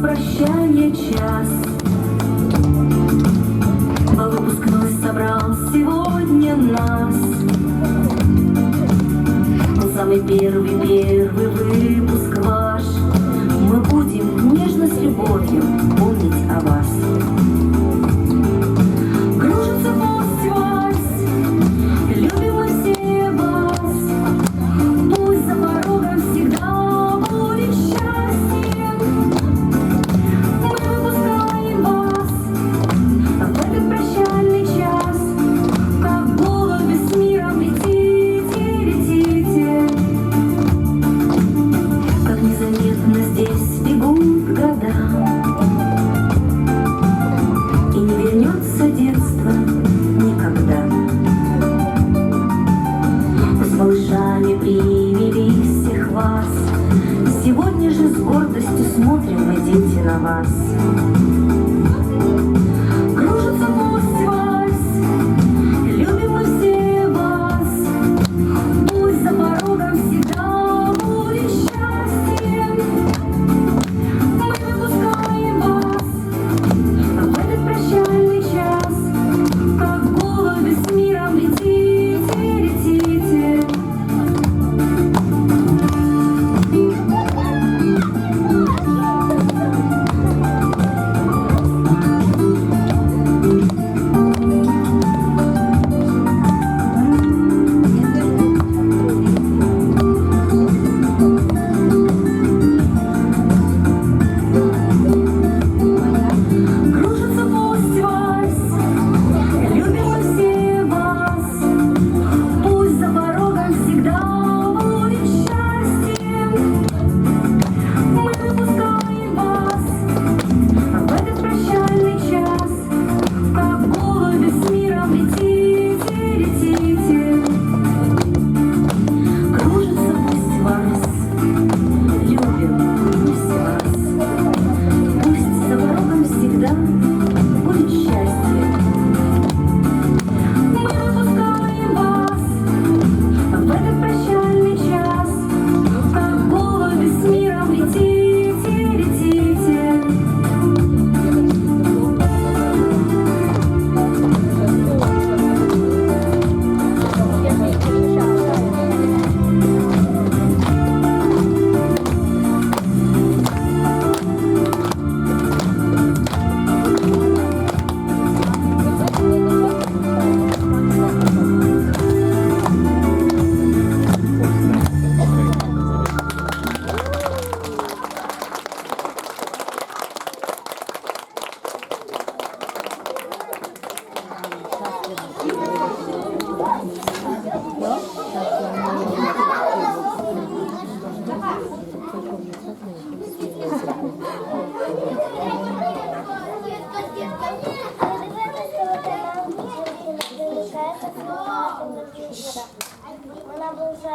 прощания час. Выпускной собрал сегодня нас. Он самый первый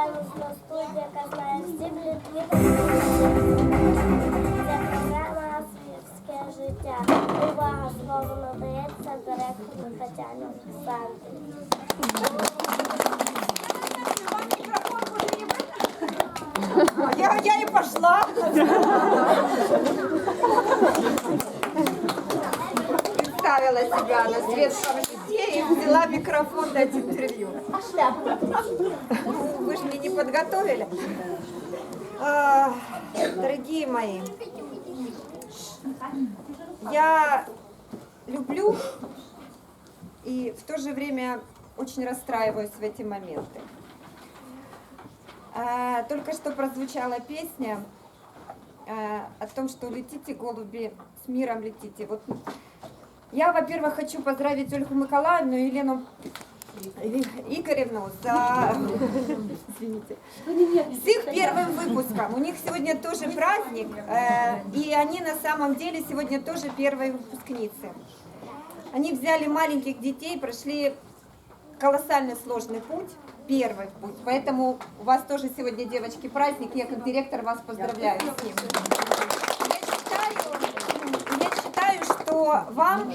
наближаємось на яка знає всі блітки. Це програма «Світське життя. Увага, слово надається директору Тетяні Олександрівні. Я, я пошла. Представила себя на светском житии и взяла микрофон дать интервью. Вы же меня не подготовили. А, Дорогие мои, я люблю и в то же время очень расстраиваюсь в эти моменты. А, Только что прозвучала песня а, о том, что летите, голуби, с миром летите. Вот я, во-первых, хочу поздравить Ольгу Николаевну и Елену Игоревну за извините, с их первым выпуском. У них сегодня тоже праздник, э, и они на самом деле сегодня тоже первые выпускницы. Они взяли маленьких детей, прошли колоссально сложный путь, первый путь. Поэтому у вас тоже сегодня, девочки, праздник. Я как директор вас поздравляю с ним. Я считаю, я считаю, что вам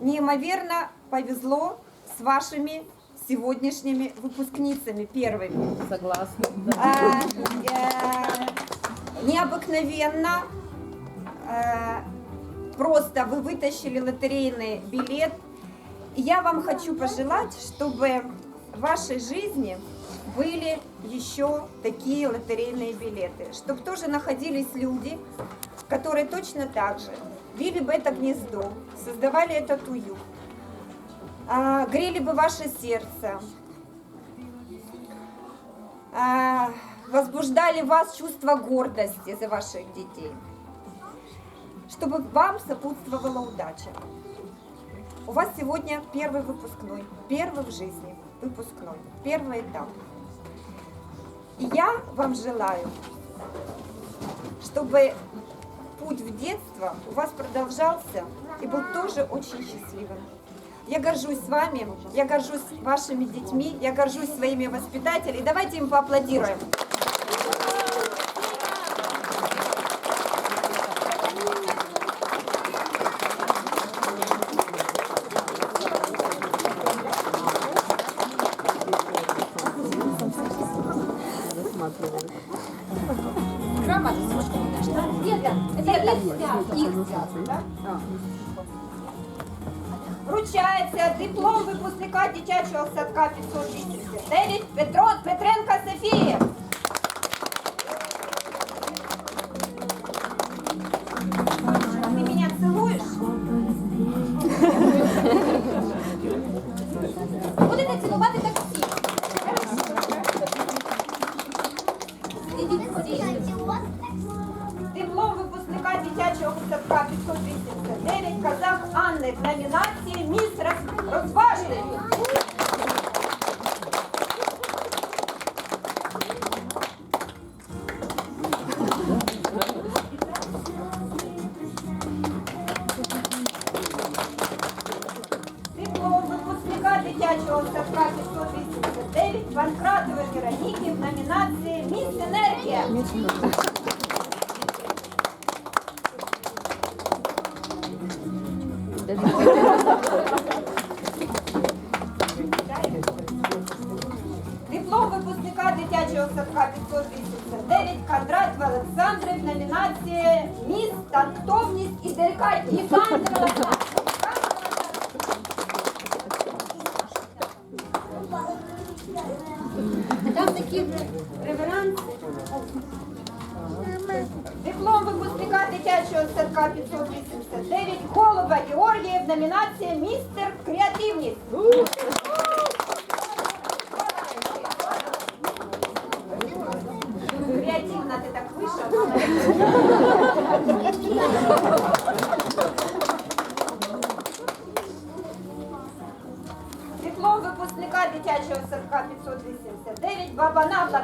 неимоверно повезло с вашими сегодняшними выпускницами первыми. Согласна. А, э, необыкновенно э, просто вы вытащили лотерейный билет. И я вам хочу пожелать, чтобы в вашей жизни были еще такие лотерейные билеты, чтобы тоже находились люди, которые точно так же били бы это гнездо, создавали этот уют, грели бы ваше сердце, а, возбуждали вас чувство гордости за ваших детей, чтобы вам сопутствовала удача. У вас сегодня первый выпускной, первый в жизни выпускной, первый этап. И я вам желаю, чтобы путь в детство у вас продолжался и был тоже очень счастливым. Я горжусь вами, я горжусь вашими детьми, я горжусь своими воспитателями. Давайте им поаплодируем.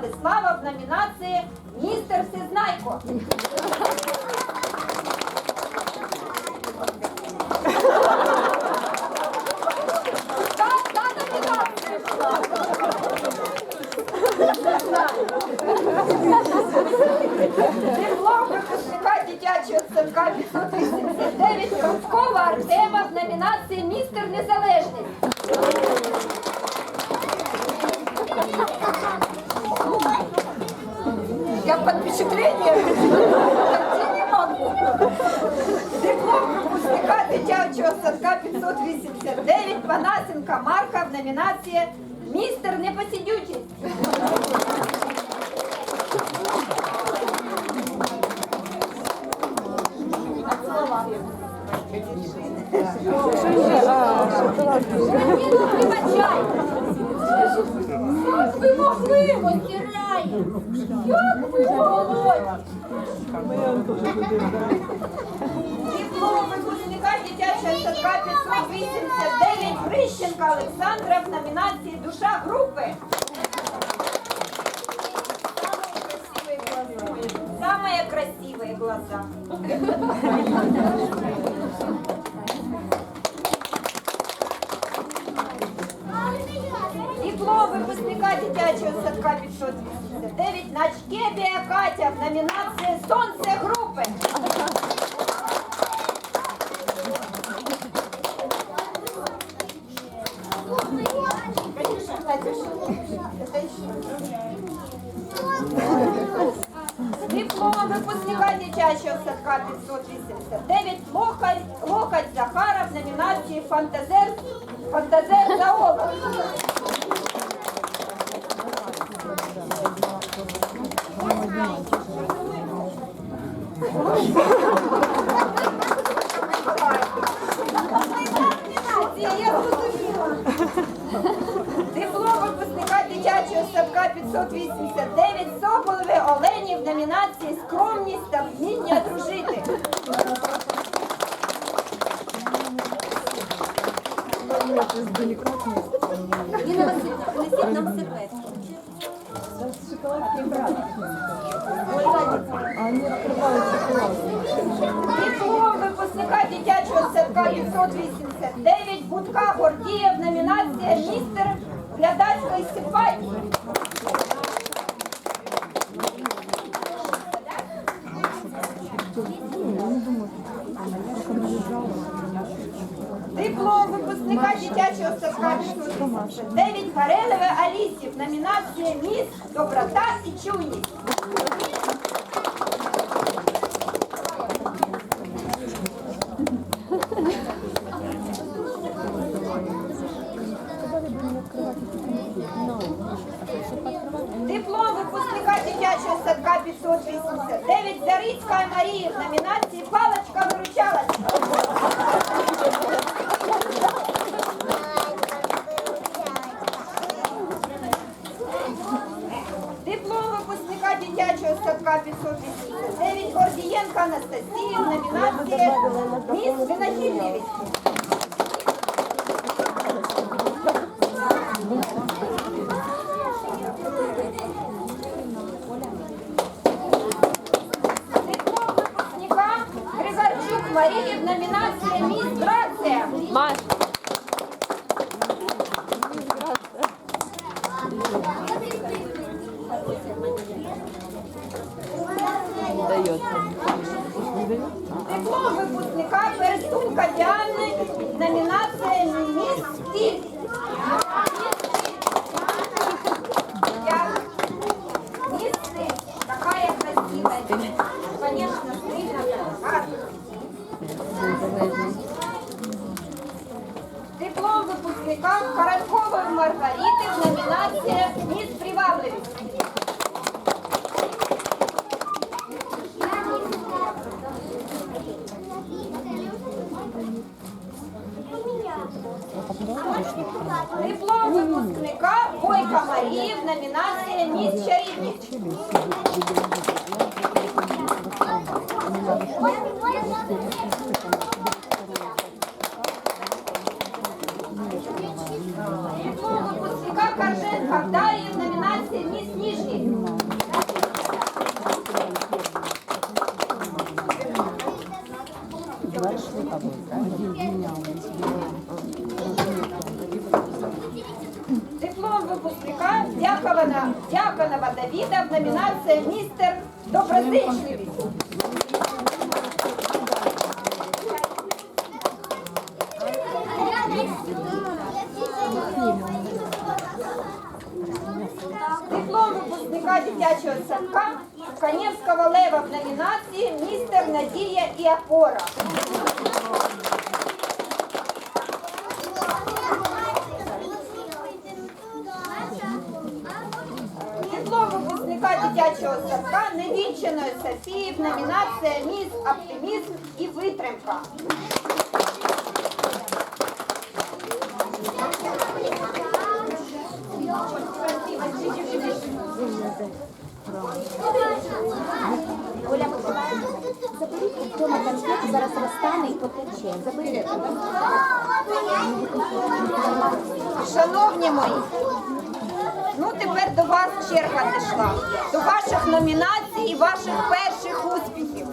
Владислава в номінації Містер Всезнайко. Диплом випускника дитячого садка 589 Рудкова Артема в номінації Містер Незалежність. Под впечатлением. Не могу. Диплом випускника садка 589 Панасенка Марка в номінації Містер Непосидючість. Диплом випускника дитячого садка 589 Прищенка Олександра в номінації Душа групи. Самые красивые глаза. дитячого садка 589 Начкебія Катя в номінації Сонце групи. Конечно, Катюша. Это еще. Диплом випускника дитячого садка 589 89 Локоть, Локоть Захара в номінації Фантазер, Фантазер зоолог. Я Ніна. Диплом випускника дитячого садка 589 Будка Гордієв номінація Містер глядацької симпатії. Диплом випускника дитячого садка 589 Гарелеве Алісів номінація міст, Доброта і чуйність. Диплом випускника дитячого садка 589 Зарицька Марія в номінації Паличка-виручалочка. Диплом випускника дитячого садка 589 Гордієнка Анастасія в номінації Міс Винахідливість. Диплом випускника Григорчук Марії в номінації Міс Грація. Маш, Диплом випускника Перестунька Діани, номінація Міс Стиль. Я- Міс Стиль. Какая гарна. Диплом випускника Каранкової Маргарити в номінації Міс Привабливість. Диплом випускника Бойка Марії в номінації Міс Чарівність. Диплом випускника Дар'ї в номінації Міс Ніжність. Диплом випускника Дяконова Давіда в номінації Містер Доброзичливість. Диплом випускника дитячого садка Канєвського лева в номінації Містер Надія і опора. Диплом садка невінченої Софії в номінації Міс Оптимізм і витримка. Оля Миколаївна, заберіть вдома конфет, зараз розтане і потече. Заберіть. Шановні мої, ну тепер до вас черга дійшла. До ваших номінацій і ваших перших успіхів.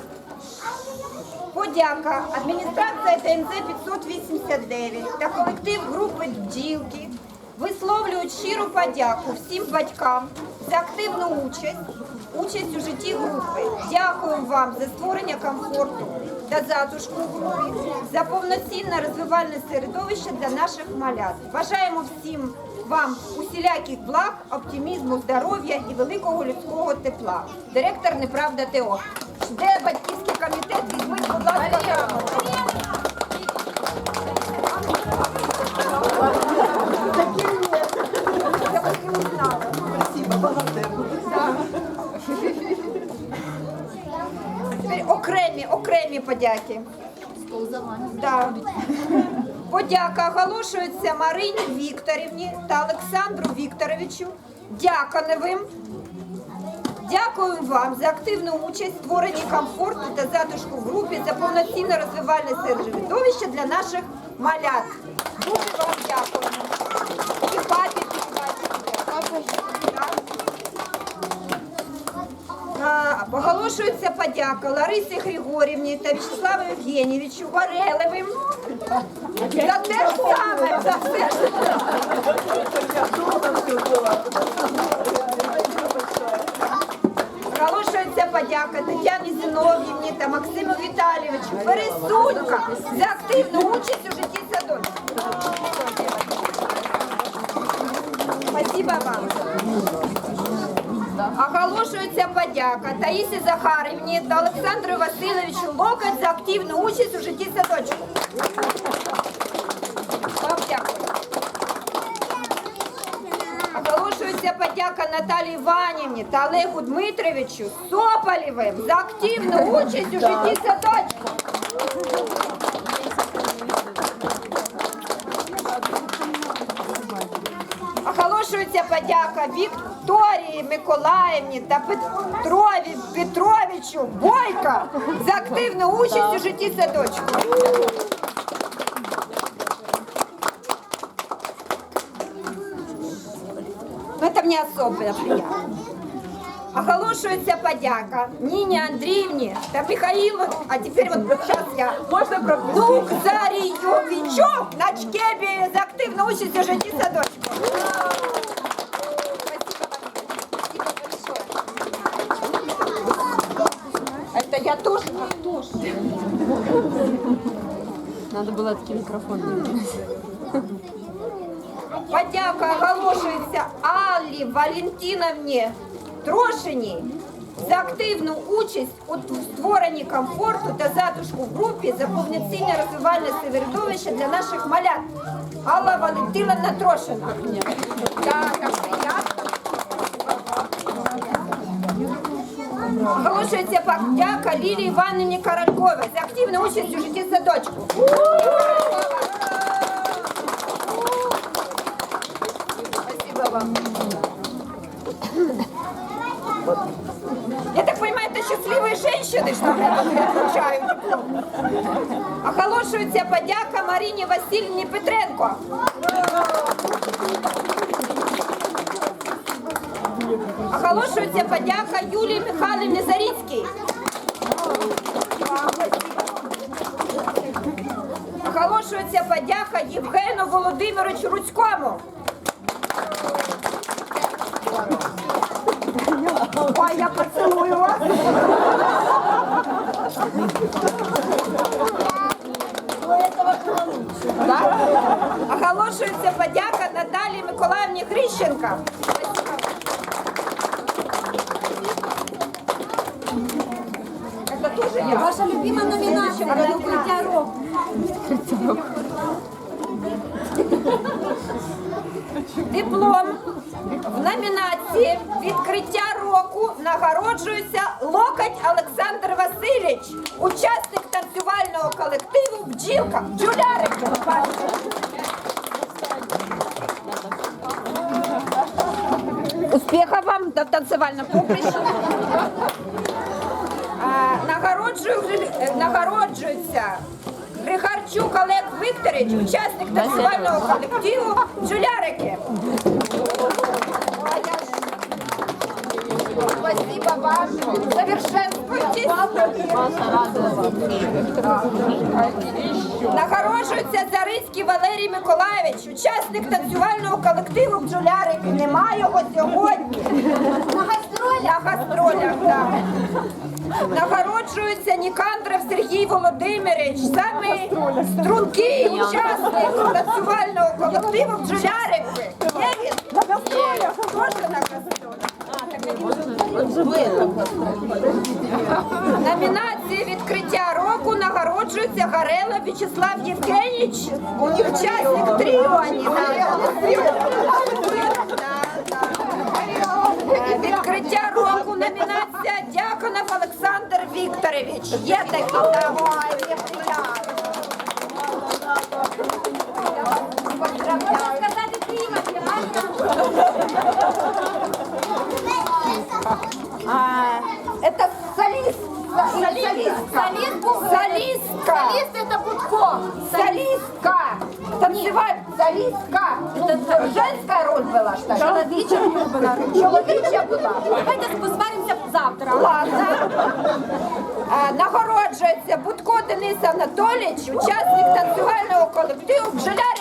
Подяка адміністрація ТНЗ 589 та колектив групи «Бджілки» висловлюють щиру подяку всім батькам за активну участь, участь у житті групи. Дякую вам за створення комфорту та затишку у групі, за повноцінне розвивальне середовище для наших малят. Бажаємо всім вам усіляких благ, оптимізму, здоров'я і великого людського тепла. Директор Неправда ТО. Де батьківський комітет? Візьміть, будь ласка. Тепер окремі, окремі подяки. Да. Подяка оголошується Марині Вікторівні та Олександру Вікторовичу Дяконевим. Дякуємо вам за активну участь в створенні комфорту та затишку в групі за повноцінне розвивальне середовище для наших малят. Дуже вам дякуємо. І папі підбачите. А, Оголошується подяка Ларисі Григорівні та Вячеславу Євгенійовичу Варелевим за те ж саме, за те ж Оголошується подяка Тетяні Зінов'ївні та Максиму Віталійовичу Пересунька за активну участь у житті садочку. Спасибо вам. Оголошується подяка Таїсі Захарівні та Олександру Васильовичу Локоть за активну участь у житті садочку. Вам дякую. Оголошується подяка Наталії Іванівні та Олегу Дмитровичу Сополєвим за активну участь у житті садочку. Оголошується подяка Вікторії Миколаївні та Петрові Петровичу Бойка за активну участь у житті садочку. Ну, это мне особенно приятно. Оголошується подяка Ніні Андріївні та Михаїлу, а тепер от зараз я. Можна пропустити? Лукзарійовичу на Чкебі за активну участь у житті садочку. Было такие. Подяка оголошується Аллі Валентиновні Трошиній за активну участь у створенні комфорту та затишку в групі за повноцінне розвивальне середовище для наших малят. Алла Валентиновна Трошина. Так, Оголошується подяка Лілії Іванівні Корольковій за активну участь у житті садочку. Спасибо вам. Я так понимаю, это счастливые женщины, что мне получают диплом. Оголошується подяка Маріні Васильівні Петренко. Оголошується подяка Юлії Михайлівні Заріцькій. Оголошується подяка Євгену Володимировичу Руцькому. Ой, я поцілую вас. Оголошується подяка Наталії Миколаївні Грищенка. Это тоже я. Ваша любима номінація на відкриття року. Диплом в номінації відкриття року нагороджується Локоть Олександр Васильович, учасник танцювального колективу Бджілка. Бджолярик. Успіха вам в танцювальному поприщі. Нагороджується Григорчук Олег Вікторович, учасник танцювального колективу Джулярики. Спасибо вам. Совершенствуйтесь. Нагороджується Зарицький Валерій Миколаєвич, учасник танцювального колективу Бджолярики. Нема його сьогодні. На гастролях? На гастролях, так. Нагороджується Нікандров Сергій Володимирович, самий стрункий учасник танцювального колективу Бджолярики. Є він? На гастролях. Може на? Номінації відкриття року нагороджується Гарела В'ячеслав Євгенійович, учасник тріоні. Е, Відкриття року номінація Дяконов Олександр Вікторович. Є такі. Это солист. Солистка. Солистка. Солист это Будко. Солистка. Танцевать солистка. Это женская роль была, что ли? Чоловіча була. Чоловіча була. Давайте посваримося завтра. Ладно. Нагороджується Будко Денис Анатолійович, учасник танцювального колективу Бджолярики